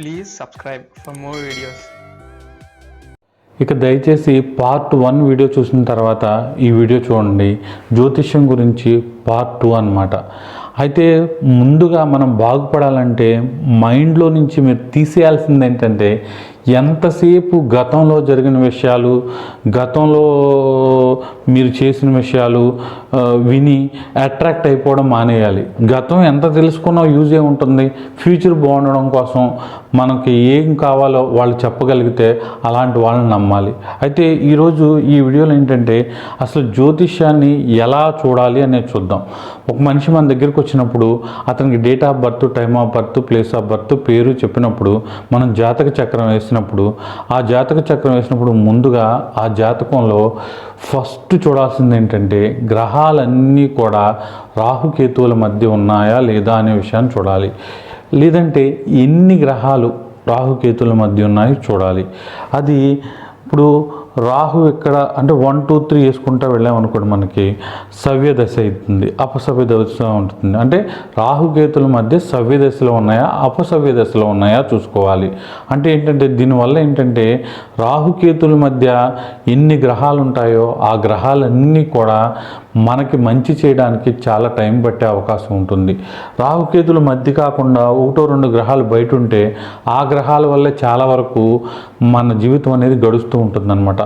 Please subscribe for more videos ఇక దయచేసి part one video చూసిన తర్వాత ఈ వీడియో చూడండి. జ్యోతిష్యం గురించి పార్ట్ టూ అనమాట అయితే ముందుగా మనం బాగుపడాలంటే మైండ్లో నుంచి మీరు తీసేయాల్సింది ఏంటంటే ఎంతసేపు గతంలో జరిగిన విషయాలు గతంలో మీరు చేసిన విషయాలు విని అట్రాక్ట్ అయిపోవడం మానేయాలి. గతం ఎంత తెలుసుకున్నా యూజ్ ఏ ఉంటుంది. ఫ్యూచర్ బాగుండడం కోసం మనకి ఏం కావాలో వాళ్ళు చెప్పగలిగితే అలాంటి వాళ్ళని నమ్మాలి. అయితే ఈరోజు ఈ వీడియోలో ఏంటంటే అసలు జ్యోతిష్యాన్ని ఎలా చూడాలి అనేది చూద్దాం. ఒక మనిషి మన దగ్గరికి వచ్చినప్పుడు అతనికి date of birth time of birth place of birth పేరు చెప్పినప్పుడు మనం జాతక చక్రం వేసినప్పుడు ఆ జాతక చక్రం వేసినప్పుడు ముందుగా ఆ జాతకంలో ఫస్ట్ చూడాల్సింది ఏంటంటే గ్రహ గ్రహాలన్నీ కూడా రాహుకేతువుల మధ్య ఉన్నాయా లేదా అనే విషయాన్ని చూడాలి. లేదంటే ఎన్ని గ్రహాలు రాహుకేతుల మధ్య ఉన్నాయి చూడాలి. అది ఇప్పుడు రాహు ఎక్కడ అంటే వన్ టూ త్రీ వేసుకుంటా వెళ్ళామనుకోండి మనకి సవ్య దశ అవుతుంది అపసవ్య దశ ఉంటుంది. అంటే రాహుకేతుల మధ్య సవ్య దశలో ఉన్నాయా అపసవ్య దశలో ఉన్నాయా చూసుకోవాలి. అంటే ఏంటంటే దీనివల్ల ఏంటంటే రాహుకేతుల మధ్య ఎన్ని గ్రహాలు ఉంటాయో ఆ గ్రహాలన్నీ కూడా మనకి మంచి చేయడానికి చాలా టైం పట్టే అవకాశం ఉంటుంది. రాహుకేతుల మధ్య కాకుండా ఒకటో రెండు గ్రహాలు బయట ఉంటే ఆ గ్రహాల వల్లే చాలా వరకు మన జీవితం అనేది గడుస్తూ ఉంటుందన్నమాట.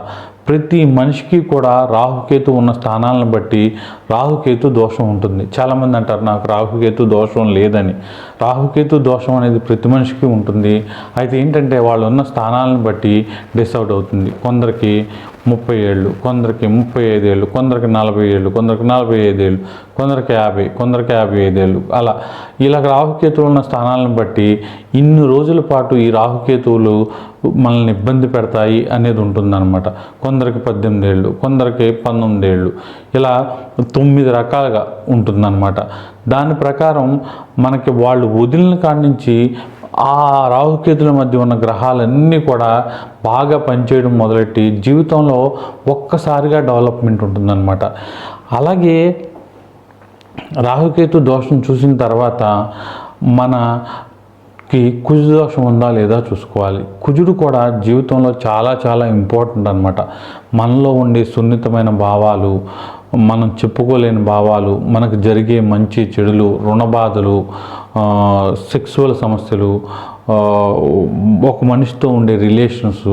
ప్రతి మనిషికి కూడా రాహుకేతు ఉన్న స్థానాలను బట్టి రాహుకేతు దోషం ఉంటుంది. చాలామంది అంటారు నాకు రాహుకేతు దోషం లేదని. రాహుకేతు దోషం అనేది ప్రతి మనిషికి ఉంటుంది. అయితే ఏంటంటే వాళ్ళు ఉన్న స్థానాలను బట్టి డిసౌట్ అవుతుంది. కొందరికి ముప్పై ఏళ్ళు కొందరికి ముప్పై ఐదేళ్ళు కొందరికి నలభై ఏళ్ళు కొందరికి నలభై ఐదేళ్ళు కొందరికి యాభై కొందరికి యాభై ఐదేళ్ళు అలా ఇలా రాహుకేతువులు ఉన్న స్థానాలను బట్టి ఇన్ని రోజుల పాటు ఈ రాహుకేతువులు మనల్ని ఇబ్బంది పెడతాయి అనేది ఉంటుందన్నమాట. కొందరికి పద్దెనిమిది ఏళ్ళు కొందరికి పంతొమ్మిది ఏళ్ళు. ఇలా తొమ్మిది రకాలుగా ఉంటుందన్నమాట. దాని ప్రకారం మనకి వాళ్ళు వదిలిన కాడి నుంచి ఆ రాహుకేతుల మధ్య ఉన్న గ్రహాలన్నీ కూడా బాగా పనిచేయడం మొదలెట్టి జీవితంలో ఒక్కసారిగా డెవలప్మెంట్ ఉంటుందన్నమాట. అలాగే రాహుకేతు దోషం చూసిన తర్వాత మనకి కుజు దోషం ఉందా లేదా చూసుకోవాలి. కుజుడు కూడా జీవితంలో చాలా చాలా ఇంపార్టెంట్ అనమాట మనలో ఉండే సున్నితమైన భావాలు మనం చెప్పుకోలేని భావాలు మనకు జరిగే మంచి చెడులు రుణబాధలు సెక్సువల్ సమస్యలు ఒక మనిషితో ఉండే రిలేషన్స్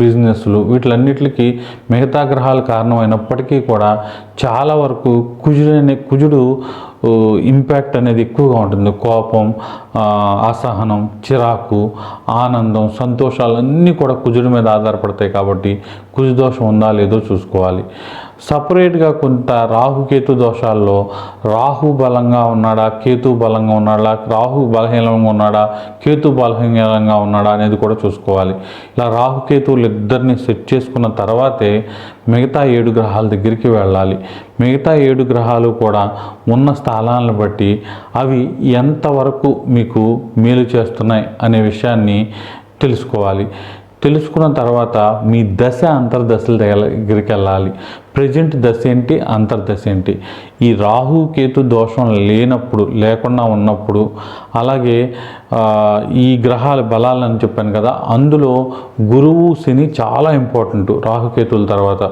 బిజినెస్లు వీటిలన్నిటికీ మిగతా గ్రహాలు కారణమైనప్పటికీ కూడా చాలా వరకు కుజుడు అనే కుజుడు ఇంపాక్ట్ అనేది ఎక్కువగా ఉంటుంది. కోపం అసహనం చిరాకు ఆనందం సంతోషాలు అన్నీ కూడా కుజుడి మీద ఆధారపడతాయి కాబట్టి కుజు దోషం ఉందా లేదో చూసుకోవాలి. సపరేట్గా కొంత రాహుకేతు దోషాల్లో రాహు బలంగా ఉన్నాడా కేతు బలంగా ఉన్నాడా రాహు బలహీనంగా ఉన్నాడా కేతు బలహీనంగా ఉన్నాడా అనేది కూడా చూసుకోవాలి. ఇలా రాహుకేతువులు ఇద్దరిని సెట్ చేసుకున్న తర్వాతే మిగతా ఏడు గ్రహాల దగ్గరికి వెళ్ళాలి. మిగతా ఏడు గ్రహాలు కూడా ఉన్న స్థానాలను బట్టి అవి ఎంతవరకు మీకు మేలు చేస్తున్నాయి అనే విషయాన్ని తెలుసుకోవాలి. తెలుసుకున్న తర్వాత మీ దశ అంతర్దశల దగ్గరికి వెళ్ళాలి. ప్రజెంట్ దశ ఏంటి? అంతర్దశ ఏంటి? ఈ రాహు కేతు దోషం లేనప్పుడు లేకుండా ఉన్నప్పుడు అలాగే ఈ గ్రహాల బలాలని చెప్పాను కదా అందులో గురువు శని చాలా ఇంపార్టెంట్ రాహుకేతుల తర్వాత.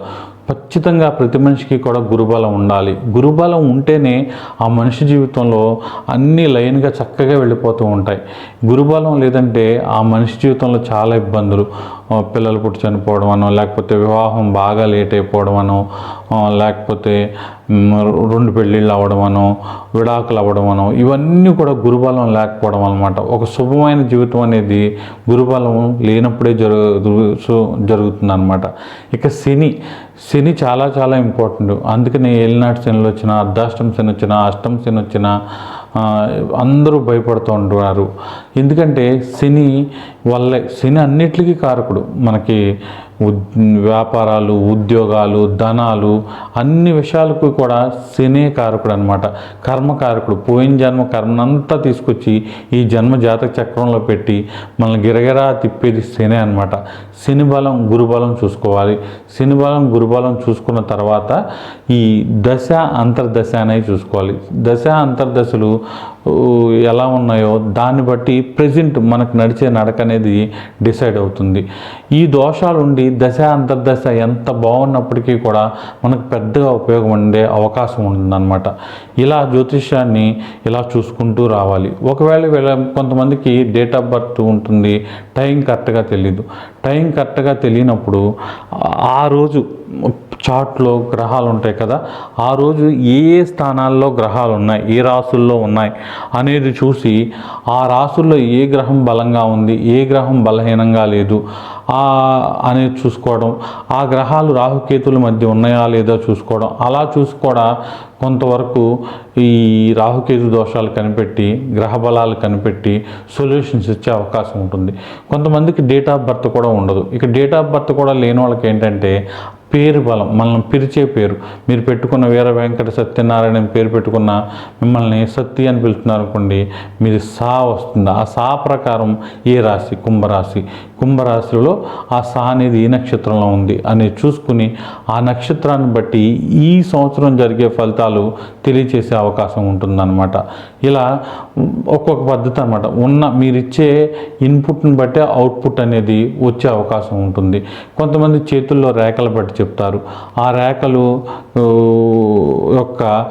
ఖచ్చితంగా ప్రతి మనిషికి కూడా గురుబలం ఉండాలి. గురుబలం ఉంటేనే ఆ మనిషి జీవితంలో అన్ని లైన్గా చక్కగా వెళ్ళిపోతూ ఉంటాయి. గురుబలం లేదంటే ఆ మనిషి జీవితంలో చాలా ఇబ్బందులు. పిల్లలు పుట్టి చనిపోవడం అనో లేకపోతే వివాహం బాగా లేట్ అయిపోవడం అనో లేకపోతే రెండు పెళ్ళిళ్ళు అవ్వడం అనో విడాకులు అవ్వడం అనో ఇవన్నీ కూడా గురుబలం లేకపోవడం అనమాట ఒక శుభమైన జీవితం అనేది గురుబలం లేనప్పుడే జరుగు జరుగుతుంది అనమాట ఇక శని శని చాలా చాలా ఇంపార్టెంట్ అందుకని ఏలినాటి శని వచ్చిన అర్ధాష్టం శని వచ్చిన అష్టం శని వచ్చిన అందరూ భయపడుతూ ఉంటున్నారు. ఎందుకంటే శని వల్లే శని అన్నిటికీ కారకుడు. మనకి వ్యాపారాలు ఉద్యోగాలు ధనాలు అన్ని విషయాలకు కూడా శనే కారకుడు అనమాట కర్మకారకుడు పోయిన జన్మ కర్మనంతా తీసుకొచ్చి ఈ జన్మ జాతక చక్రంలో పెట్టి మనల్ని గిరగిరా తిప్పేది శని అనమాట శని బలం గురుబలం చూసుకోవాలి. శని బలం గురుబలం చూసుకున్న తర్వాత ఈ దశ అంతర్దశ అనేవి చూసుకోవాలి. దశ అంతర్దశలు ఎలా ఉన్నాయో దాన్ని బట్టి ప్రజెంట్ మనకు నడిచే నడక అనేది డిసైడ్ అవుతుంది. ఈ దోషాలు ఉండి దశ అంతర్దశ ఎంత బాగున్నప్పటికీ కూడా మనకు పెద్దగా ఉపయోగం ఉండే అవకాశం ఉంటుందన్నమాట. ఇలా జ్యోతిష్యాన్ని ఇలా చూసుకుంటూ రావాలి. ఒకవేళ వీళ్ళ కొంతమందికి డేట్ ఆఫ్ బర్త్ ఉంటుంది టైం కరెక్ట్గా తెలియదు టైం కరెక్ట్గా తెలియనప్పుడు ఆ రోజు చార్ట్లో గ్రహాలు ఉంటాయి కదా ఆ రోజు ఏ ఏ స్థానాల్లో గ్రహాలు ఉన్నాయి ఏ రాసుల్లో ఉన్నాయి అనేది చూసి ఆ రాసుల్లో ఏ గ్రహం బలంగా ఉంది ఏ గ్రహం బలహీనంగా లేదు ఆ అనేది చూసుకోవడం ఆ గ్రహాలు రాహుకేతుల మధ్య ఉన్నాయా లేదా చూసుకోవడం అలా చూసి కూడా కొంతవరకు ఈ రాహుకేతు దోషాలు కనిపెట్టి గ్రహ బలాలు కనిపెట్టి సొల్యూషన్స్ ఇచ్చే అవకాశం ఉంటుంది. కొంతమందికి డేట్ ఆఫ్ బర్త్ కూడా ఉండదు. ఇక డేట్ ఆఫ్ బర్త్ కూడా లేని వాళ్ళకి ఏంటంటే పేరు బలం మనల్ని పిలిచే పేరు. మీరు పెట్టుకున్న వీర వెంకట సత్యనారాయణ పేరు పెట్టుకున్న మిమ్మల్ని సత్తి అని పిలుస్తున్నారు అనుకోండి మీది సా వస్తుంది. ఆ సా ప్రకారం ఏ రాశి? కుంభరాశి. కుంభరాశిలో ఆ సా అనేది ఈ నక్షత్రంలో ఉంది. అనేది చూసుకుని ఆ నక్షత్రాన్ని బట్టి ఈ సంవత్సరం జరిగే ఫలితాలు తెలియచేసే అవకాశం ఉంటుందన్నమాట. ఇలా ఒక్కొక్క పద్ధతి అనమాట ఉన్న మీరిచ్చే ఇన్పుట్ని బట్టే అవుట్పుట్ అనేది వచ్చే అవకాశం ఉంటుంది. కొంతమంది చేతుల్లో రేఖలు బట్టి చెప్తారు. ఆ రేఖలు యొక్క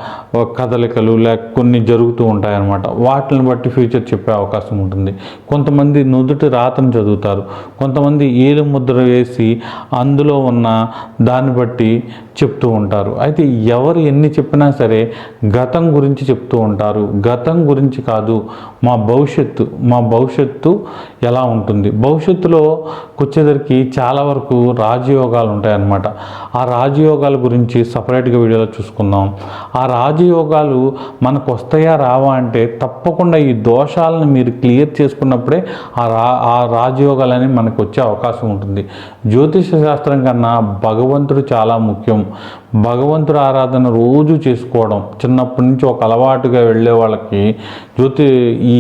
కదలికలు లేక కొన్ని జరుగుతూ ఉంటాయన్నమాట. వాటిని బట్టి ఫ్యూచర్ చెప్పే అవకాశం ఉంటుంది. కొంతమంది నుదుటి రాతను చదువుతారు. కొంతమంది ఏలు ముద్ర వేసి అందులో ఉన్న దాన్ని బట్టి చెప్తూ ఉంటారు. అయితే ఎవరు ఎన్ని చెప్పినా సరే గతం గురించి చెప్తూ ఉంటారు. గతం గురించి కాదు. మా భవిష్యత్తు మా భవిష్యత్తు ఎలా ఉంటుంది? భవిష్యత్తులో వచ్చేసరికి చాలా వరకు రాజయోగాలు ఉంటాయన్నమాట. ఆ రాజయోగాల గురించి సపరేట్గా వీడియోలో చూసుకుందాం. ఆ రాజయోగాలు మనకు వస్తాయా రావా అంటే తప్పకుండా ఈ దోషాలను మీరు క్లియర్ చేసుకున్నప్పుడే ఆ రా ఆ రాజయోగాలని మనకు వచ్చే అవకాశం ఉంటుంది. జ్యోతిష శాస్త్రం కన్నా భగవంతుడు చాలా ముఖ్యం. భగవంతుడు ఆరాధన రోజు చేసుకోవడం చిన్నప్పటి నుంచి ఒక అలవాటుగా వెళ్ళే వాళ్ళకి జ్యోతి ఈ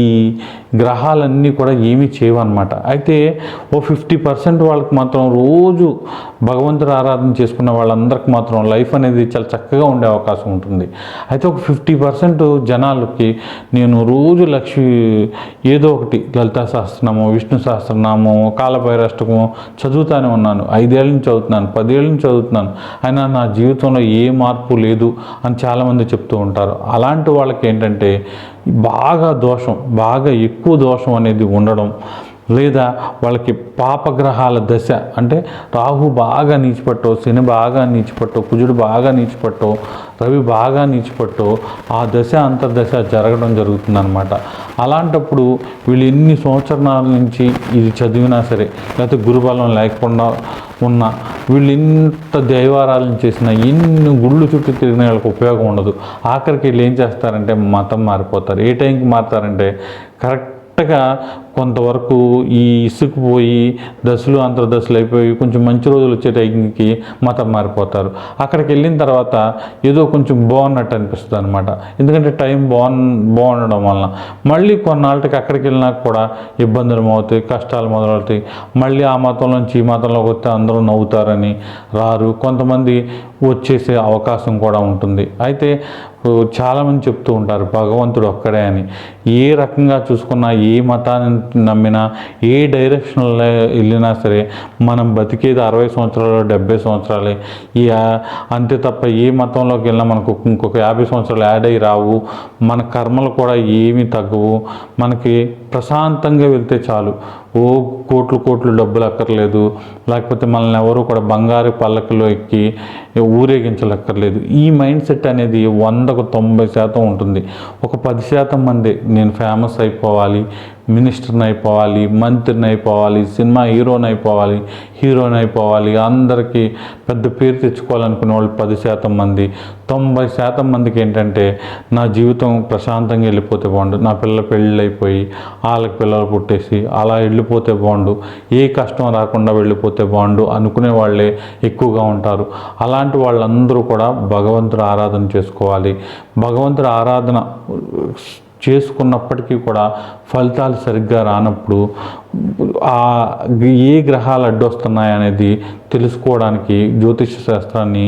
గ్రహాలన్నీ కూడా ఏమీ చేయవన్నమాట. అయితే ఓ ఫిఫ్టీ పర్సెంట్ వాళ్ళకి మాత్రం రోజు భగవంతుడు ఆరాధన చేసుకున్న వాళ్ళందరికి మాత్రం లైఫ్ అనేది చాలా చక్కగా ఉండే అవకాశం ఉంటుంది. అయితే ఒక ఫిఫ్టీ పర్సెంట్ జనాలకి నేను రోజు లక్ష్మి ఏదో ఒకటి లలితా సహస్రనామం విష్ణు సహస్రనామం కాలభైరాష్టకము చదువుతానే ఉన్నాను. ఐదేళ్ళ నుంచి చదువుతున్నాను పదేళ్ళ నుంచి చదువుతున్నాను. అయినా నా జీవితంలో ఏ మార్పు లేదు అని చాలామంది చెప్తూ ఉంటారు. అలాంటి వాళ్ళకి ఏంటంటే బాగా దోషం బాగా ఎక్కువ ఎక్కువ దోషం అనేది ఉండడం లేదా వాళ్ళకి పాపగ్రహాల దశ అంటే రాహు బాగా నీచిపట్టో శని బాగా నీచిపట్టో కుజుడు బాగా నీచిపట్టో రవి బాగా నీచిపట్టో ఆ దశ అంతర్దశ జరగడం జరుగుతుందన్నమాట. అలాంటప్పుడు వీళ్ళు ఎన్ని సంవత్సరాల నుంచి ఇది చదివినా సరే లేకపోతే గురుబలం లేకుండా ఉన్న వీళ్ళు ఇంత దైవారాలను చేసిన ఎన్ని గుళ్ళు చుట్టూ తిరిగిన వాళ్ళకి ఉపయోగం ఉండదు. ఆఖరికి వీళ్ళు ఏం చేస్తారంటే మతం మారిపోతారు. ఏ టైంకి మారుతారంటే కరెక్ట్ కరెక్ట్గా కొంతవరకు ఈ ఇసుకుపోయి దశలు అంతర్దశలు అయిపోయి కొంచెం మంచి రోజులు వచ్చే టైంకి మతం మారిపోతారు. అక్కడికి వెళ్ళిన తర్వాత ఏదో కొంచెం బాగున్నట్టు అనిపిస్తుంది అనమాట ఎందుకంటే టైం బాగు బాగుండడం వలన. మళ్ళీ కొన్నాళ్ళకి అక్కడికి వెళ్ళినా కూడా ఇబ్బందులు అవుతాయి కష్టాలు మొదలవుతాయి. మళ్ళీ ఆ మతం నుంచి ఈ మతంలోకి వస్తే అందరూ నవ్వుతారని రారు. కొంతమంది వచ్చేసే అవకాశం కూడా ఉంటుంది. అయితే చాలామంది చెప్తూ ఉంటారు భగవంతుడు ఒక్కడే అని. ఏ రకంగా చూసుకున్నా ఏ మతాన్ని నమ్మినా ఏ డైరెక్షన్లో వెళ్ళినా సరే మనం బతికేది అరవై సంవత్సరాలు డెబ్బై సంవత్సరాలే. ఈ అంతే తప్ప ఏ మతంలోకి వెళ్ళినా మనకు ఇంకొక యాభై సంవత్సరాలు యాడ్ అయ్యి రావు. మన కర్మలు కూడా ఏమీ తగ్గవు. మనకి ప్రశాంతంగా వెళ్తే చాలు. ఓ కోట్లు కోట్లు డబ్బులు అక్కర్లేదు. లేకపోతే మనల్ని ఎవరు కూడా బంగారు పల్లకిలో ఎక్కి ఊరేగించలక్కర్లేదు. ఈ మైండ్ సెట్ అనేది వందకు తొంభై శాతం ఉంటుంది. ఒక పది శాతం మంది నేను ఫేమస్ అయిపోవాలి. మినిస్టర్ని అయిపోవాలి మంత్రిని అయిపోవాలి సినిమా హీరోని అయిపోవాలి హీరోని అయిపోవాలి అందరికీ పెద్ద పేరు తెచ్చుకోవాలనుకునే వాళ్ళు పది శాతం మంది. తొంభై శాతం మందికి ఏంటంటే నా జీవితం ప్రశాంతంగా వెళ్ళిపోతే బాగుండు. నా పిల్ల పెళ్ళి అయిపోయి వాళ్ళకి పిల్లలు పుట్టేసి అలా వెళ్ళిపోతే బాగుండు. ఏ కష్టం రాకుండా వెళ్ళిపోతే బాగుండు అనుకునే వాళ్ళే ఎక్కువగా ఉంటారు. అలాంటి వాళ్ళందరూ కూడా భగవంతుడు ఆరాధన చేసుకోవాలి. భగవంతుడు ఆరాధన చేసుకున్నప్పటికీ కూడా ఫలితాలు సరిగ్గా రానప్పుడు ఆ ఏ గ్రహాలు అడ్డొస్తున్నాయి అనేది తెలుసుకోవడానికి జ్యోతిష శాస్త్రాన్ని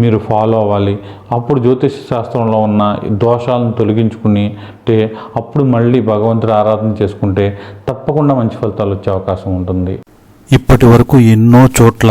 మీరు ఫాలో అవ్వాలి. అప్పుడు జ్యోతిష శాస్త్రంలో ఉన్న దోషాలను తొలగించుకుని అంటే అప్పుడు మళ్ళీ భగవంతుడి ఆరాధన చేసుకుంటే తప్పకుండా మంచి ఫలితాలు వచ్చే అవకాశం ఉంటుంది. ఇప్పటి వరకు ఎన్నో చోట్ల